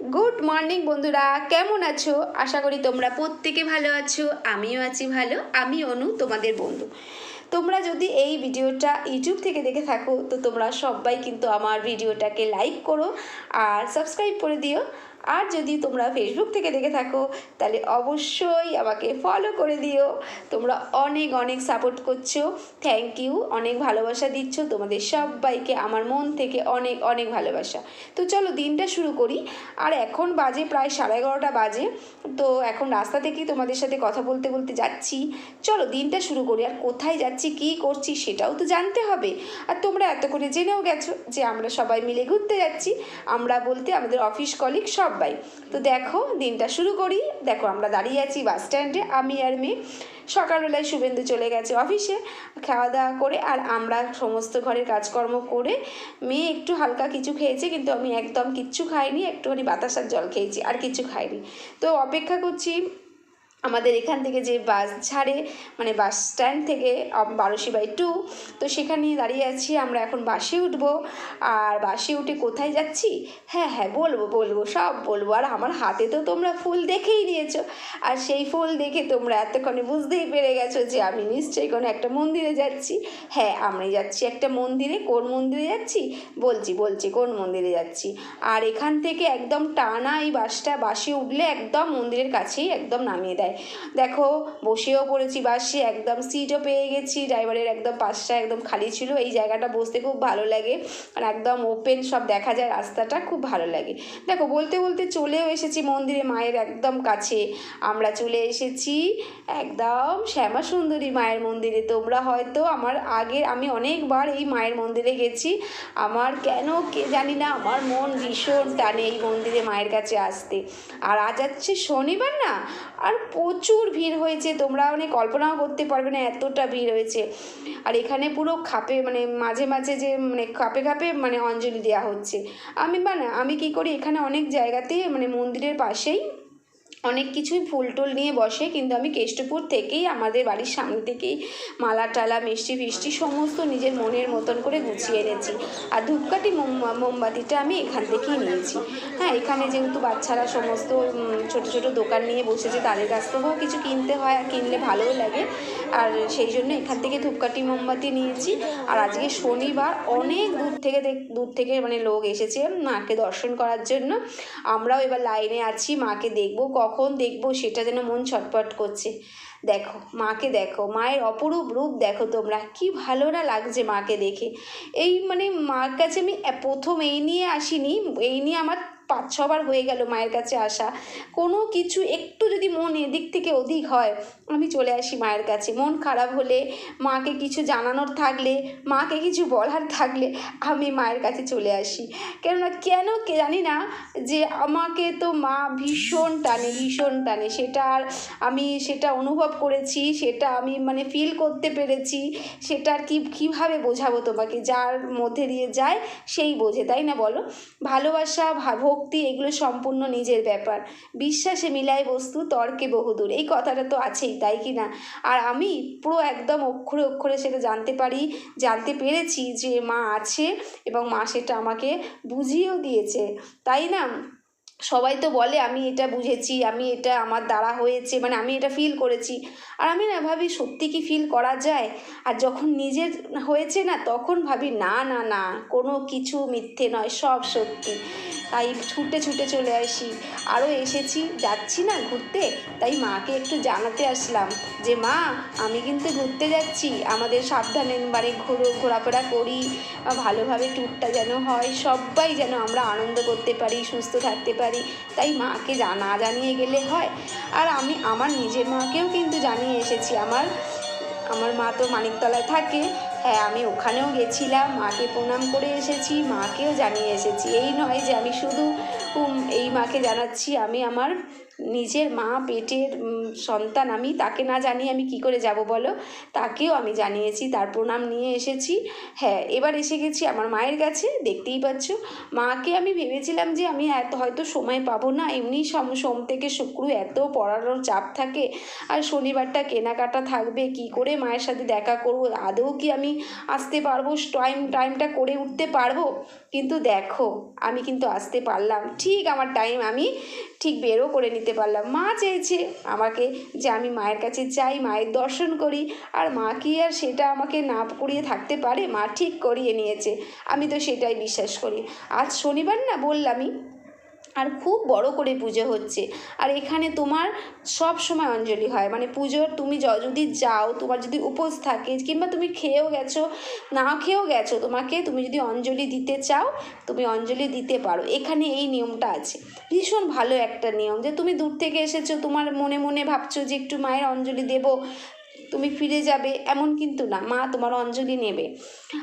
Good morning বন্ধুরা। কেমন আছো? আশা করি তোমরা প্রত্যেকে ভালো আছো, আমিও আছি ভালো, আমি অনু, তোমাদের বন্ধু। তোমরা যদি এই ভিডিওটা ইউটিউব থেকে দেখে থাকো, তো তোমরা সবাই কিন্তু আমার ভিডিওটাকে লাইক করো আর সাবস্ক্রাইব করে দিও। আর যদি তোমরা ফেসবুক থেকে দেখে থাকো, তাহলে অবশ্যই আমাকে ফলো করে দিও। তোমরা অনেক অনেক সাপোর্ট করছ। থ্যাংক ইউ অনেক ভালোবাসা দিচ্ছ। তোমাদের সবাইকে আমার মন থেকে অনেক অনেক ভালোবাসা। তো চলো দিনটা শুরু করি। আর এখন বাজে প্রায় সাড়ে এগারোটা বাজে। তো এখন রাস্তা থেকেই তোমাদের সাথে কথা বলতে বলতে যাচ্ছি। চলো দিনটা শুরু করি। আর কোথায় যাচ্ছি, কী করছি, সেটাও তো জানতে হবে। আর তোমরা এত করে জেনেও গেছো যে আমরা সবাই মিলে ঘুরতে যাচ্ছি। আমরা বলতে আমাদের অফিস কলিগ সবাই তো দেখো, দিনটা শুরু করি। দেখো, আমরা দাঁড়িয়ে আছি বাস স্ট্যান্ডে। আমি আর মেয়ে সকালবেলায় শুভেন্দু চলে গেছে অফিসে খাওয়া দাওয়া করে, আর আমরা সমস্ত ঘরের কাজকর্ম করে মেয়ে একটু হালকা কিছু খেয়েছে, কিন্তু আমি একদম কিচ্ছু খাইনি, একটুখানি বাতাসার জল খেয়েছি, আর কিছু খাইনি। তো অপেক্ষা করছি আমাদের এখান থেকে যে বাস ছাড়ে মানে বাস স্ট্যান্ড থেকে বারোশি বাই টু তো সেখানে দাঁড়িয়ে আছি, আমরা এখন বাসে উঠবো। আর বাসে উঠে কোথায় যাচ্ছি? হ্যাঁ হ্যাঁ বলব বলব, সব বলব। আর আমার হাতে তো তোমরা ফুল দেখেই নিয়েছো। আর সেই ফুল দেখে তোমরা এতক্ষণে বুঝতেই পেরে গেছো যে আমি নিশ্চয়ই কোনো একটা মন্দিরে যাচ্ছি। হ্যাঁ আমি যাচ্ছি একটা মন্দিরে। কোন মন্দিরে যাচ্ছি? বলছি বলছি, কোন মন্দিরে যাচ্ছি? আর এখান থেকে একদম টানা এই বাসটা, বাসে উঠলে একদম মন্দিরের কাছেই একদম নামিয়ে দেয়। দেখো, বসেও পড়েছি, বাসে একদম সিটও পেয়ে গেছি ড্রাইভারের একদম পাশটা একদম খালি ছিল, এই জায়গাটা বসতে খুব ভালো লাগে আর একদম ওপেন সব দেখা যায়, রাস্তাটা খুব ভালো লাগে। দেখো, বলতে বলতে চলেও এসেছি মন্দিরে, মায়ের একদম কাছে। আমরা চলে এসেছি একদম শ্যামা সুন্দরী মায়ের মন্দিরে। তোমরা হয়তো আমার আগে, আমি অনেকবার এই মায়ের মন্দিরে গেছি। আমার কেন কে জানি না, আমার মন ভীষণ টানে এই মন্দিরে মায়ের কাছে আসতে। আর আজ হচ্ছে শনিবার না? আর প্রচুর ভিড় হয়েছে, তোমরা মানে কল্পনাও করতে পারবে না এতটা ভিড় হয়েছে। আর এখানে পুরো খাপে মানে মাঝে মাঝে যে মানে খাপে খাপে মানে অঞ্জলি দেওয়া হচ্ছে। আমি বা না, আমি কি করি এখানে অনেক জায়গাতে মানে মন্দিরের পাশেই অনেক কিছুই ফুল টুল নিয়ে বসে, কিন্তু আমি কেষ্টপুর থেকেই আমাদের বাড়ির সামনে থেকেই মালা টালা, মিষ্টি ফিষ্টি সমস্ত নিজের মনের মতন করে গুছিয়ে এনেছি। আর ধূপকাঠি মোম- মোমবাতিটা আমি এখান থেকেই নিয়েছি। হ্যাঁ এখানে যেহেতু বাচ্চারা সমস্ত ছোট ছোট দোকান নিয়ে বসেছে, তাদের কাছ থেকেও কিছু কিনতে হয় আর কিনলে ভালোও লাগে। আর সেই জন্য এখান থেকে ধূপকাঠি, মোমবাতি নিয়েছি। আর আজকে শনিবার অনেক দূর থেকে দূর থেকে মানে লোক এসেছে মাকে দর্শন করার জন্য। আমরাও এবার লাইনে আছি, মাকে দেখব কখন দেখব সেটা যেন মন ছটপট করছে। দেখো, মাকে দেখো, মায়ের অপরূপ রূপ দেখো তোমরা। কি ভালো না লাগছে মাকে দেখে। এই মানে মার কাছে আমি প্রথম এই নিয়ে আসিনি, এই নিয়ে আমার পাঁচ ছবার হয়ে গেল মায়ের কাছে আসা। কোনো কিছু একটু যদি মন এদিক থেকে ওদিক হয়, আমি চলে আসি মায়ের কাছে। মন খারাপ হলে মাকে কিছু জানানোর থাকলে, মাকে কিছু বলার থাকলে আমি মায়ের কাছে চলে আসি। কেননা কেন কে জানি না যে আমাকে তো মা ভীষণ টানে ভীষণ টানে। সেটা আর আমি সেটা অনুভব করেছি, সেটা আমি মানে ফিল করতে পেরেছি, সেটা আর কি, কীভাবে বোঝাবো তোমাকে? যার মধ্যে দিয়ে যায়, সেই বোঝে, তাই না বলো? ভালোবাসা, ভা- ভক্তি, এগুলো সম্পূর্ণ নিজের ব্যাপার। বিশ্বাসে মিলায় বস্তু, তর্কে বহুদূর। এই কথাটা তো আছেই, তাই কি না? আর আমি পুরো একদম অক্ষরে অক্ষরে সেটা জানতে পারি, জানতে পেরেছি যে মা আছে এবং মা সেটা আমাকে বুঝিয়েও দিয়েছে। তাই না? সবাই তো বলে, আমি এটা বুঝেছি, আমি এটা আমার দ্বারা হয়েছে। মানে আমি এটা ফিল করেছি। আর আমি না ভাবি, সত্যি কি ফিল করা যায়? আর যখন নিজের হয়েছে না, তখন ভাবি, না না না, কোনো কিছু মিথ্যে নয়, সব সত্যি। তাই ছুটে ছুটে চলে আসি। আরও এসেছি, যাচ্ছি না ঘুরতে, তাই মাকে একটু জানাতে আসলাম যে, মা, আমি কিন্তু ঘুরতে যাচ্ছি, আমাদের সাবধানে মানে ঘোরো, ঘোরাফেরা করি, ভালোভাবে ট্যুরটা যেন হয়, সবাই যেন আমরা আনন্দ করতে পারি, সুস্থ থাকতে পারি। তাই মাকে জানা জানিয়ে গেলে হয়। আর আমি আমার নিজের মাকেও কিন্তু জানিয়ে এসেছি। আমার আমার মা তো মানিকতলায় থাকে হ্যাঁ আমি ওখানেও গেছিলাম, মাকে প্রণাম করে এসেছি, মাকেও জানিয়ে এসেছি। এই নয় যে আমি শুধু এই মাকে জানাচ্ছি, আমি আমার নিজের মা, পেটের সন্তান, আমি তাকে না জানিয়ে আমি কি করে যাব বলো? তাকেও আমি জানিয়েছি, তার প্রণাম নিয়ে এসেছি। হ্যাঁ এবার এসে গেছি আমার মায়ের কাছে, দেখতেই পাচ্ছ। মাকে আমি ভেবেছিলাম যে আমি এত, হয়তো সময় পাবো না, এমনি সোম সোম থেকে শুক্র এত পড়ানোর চাপ থাকে, আর শনিবারটা কেনাকাটা থাকবে, কি করে মায়ের সাথে দেখা করব, আদৌ কি আমি আসতে পারব, টাইম, টাইমটা করে উঠতে পারব? কিন্তু দেখো, আমি কিন্তু আসতে পারলাম। ঠিক আমার টাইম, আমি ঠিক বেরও করে নিতে পারলাম। মা চেয়েছে আমাকে যে আমি মায়ের কাছে যাই, মায়ের দর্শন করি। আর মা কি আর সেটা আমাকে না করিয়ে থাকতে পারে? মা ঠিক করিয়ে নিয়েছে। আমি তো সেটাই বিশ্বাস করি। আজ শনিবার না বললামই আর খুব বড় করে পুজো হচ্ছে। আর এখানে তোমার সব সময় অঞ্জলি হয়। মানে পুজোর তুমি যদি যাও, তোমার যদি উপোস থাকে, কিংবা তুমি খেয়েও গেছো, না খেয়েও গেছো, তোমাকে তুমি যদি অঞ্জলি দিতে চাও, তুমি অঞ্জলি দিতে পারো। এখানে এই নিয়মটা আছে। ভীষণ ভালো একটা নিয়ম যে তুমি দূর থেকে এসেছ, তোমার মনে মনে ভাবছ যে একটু মায়ের অঞ্জলি দেবো তুমি ফিরে যাবে, এমন কিন্তু না। মা তোমার অঞ্জলি নেবে।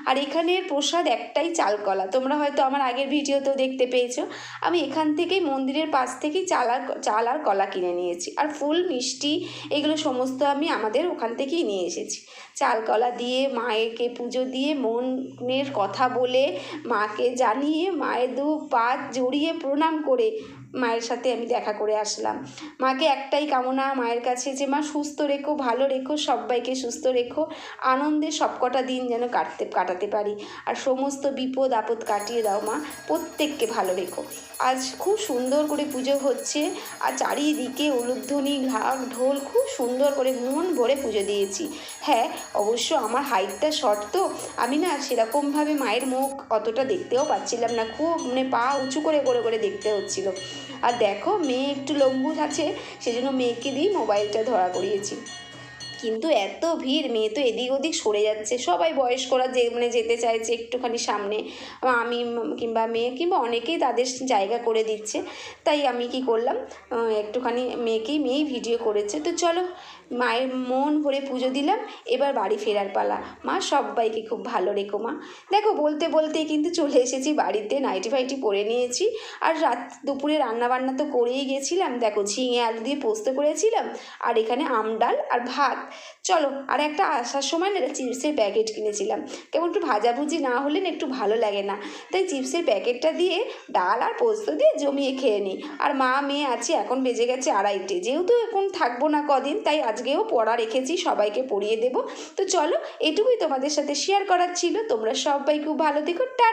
আর এখানের প্রসাদ একটাই চালকলা। তোমরা হয়তো আমার আগের ভিডিওতেও দেখতে পেয়েছ। আমি এখান থেকেই মন্দিরের পাশ থেকেই চাল আর চাল আর কলা কিনে নিয়েছি। আর ফুল, মিষ্টি, এগুলো সমস্ত আমি আমাদের ওখান থেকেই নিয়ে এসেছি। চাল কলা দিয়ে মায়েরকে পুজো দিয়ে, মনের কথা বলে, মাকে জানিয়ে, মায়ের দু পা জড়িয়ে প্রণাম করে মায়ের সাথে আমি দেখা করে আসলাম। মাকে একটাই কামনা, মায়ের কাছে যে, মা, সুস্থ রেখো, ভালো রেখো, সবাইকে সুস্থ রেখো। আনন্দে সবকটা দিন যেন কাটতে, কাটাতে পারি। আর সমস্ত বিপদ, আপদ কাটিয়ে দাও মা, প্রত্যেককে ভালো রেখো। আজ খুব সুন্দর করে পুজো হচ্ছে। আর চারিদিকে উলুধ্বনি, ঢাক, ঢোল, খুব সুন্দর করে মন ভরে পুজো দিয়েছি। হ্যাঁ অবশ্য আমার হাইটটা শর্ট তো, আমি না সেরকমভাবে মায়ের মুখ অতটা দেখতেও পাচ্ছিলাম না। খুব মানে পা উঁচু করে করে করে দেখতে হচ্ছিল। আর দেখো মেয়ে একটু লম্বু আছে সেজন্য মেয়েকে দিয়েই মোবাইলটা ধরা করিয়েছি। কিন্তু এত ভিড়, মেয়ে তো এদিক ওদিক সরে যাচ্ছে। সবাই বয়স্করা যে মানে যেতে চাইছে একটুখানি সামনে, আমি কিংবা মেয়ে কিংবা অনেকেই তাদের জায়গা করে দিচ্ছে। তাই আমি কি করলাম একটুখানি মেয়েকেই, মেয়েই ভিডিও করেছে। তো চলো, মায়ের মন ভরে পুজো দিলাম, এবার বাড়ি ফেরার পালা। মা সবাইকে খুব ভালো রেখো, মা। দেখো, বলতে বলতেই কিন্তু চলে এসেছি বাড়িতে, নাইটি ফাইটি পরে নিয়েছি। আর রাত দুপুরে রান্না বান্না তো করেই গেছিলাম। দেখো, ঝিঙে আলু দিয়ে পোস্ত করেছিলাম, আর এখানে আম ডাল আর ভাত। চলো, আর একটা আসার সময় না চিপসের প্যাকেট কিনেছিলাম। কেমন একটু ভাজাভুজি না হলে না একটু ভালো লাগে না। তাই চিপসের প্যাকেটটা দিয়ে ডাল আর পোস্ত দিয়ে জমিয়ে খেয়ে নিই। আর মা, মেয়ে আছে, এখন বেজে গেছে আড়াইটে। যেহেতু এখন থাকব না কদিন, তাই আজকেও পড়া রেখেছি, সবাইকে পড়িয়ে দেবো। তো চলো, এটুকুই তোমাদের সাথে শেয়ার করার ছিল। তোমরা সবাই খুব ভালো থেকো। টাটা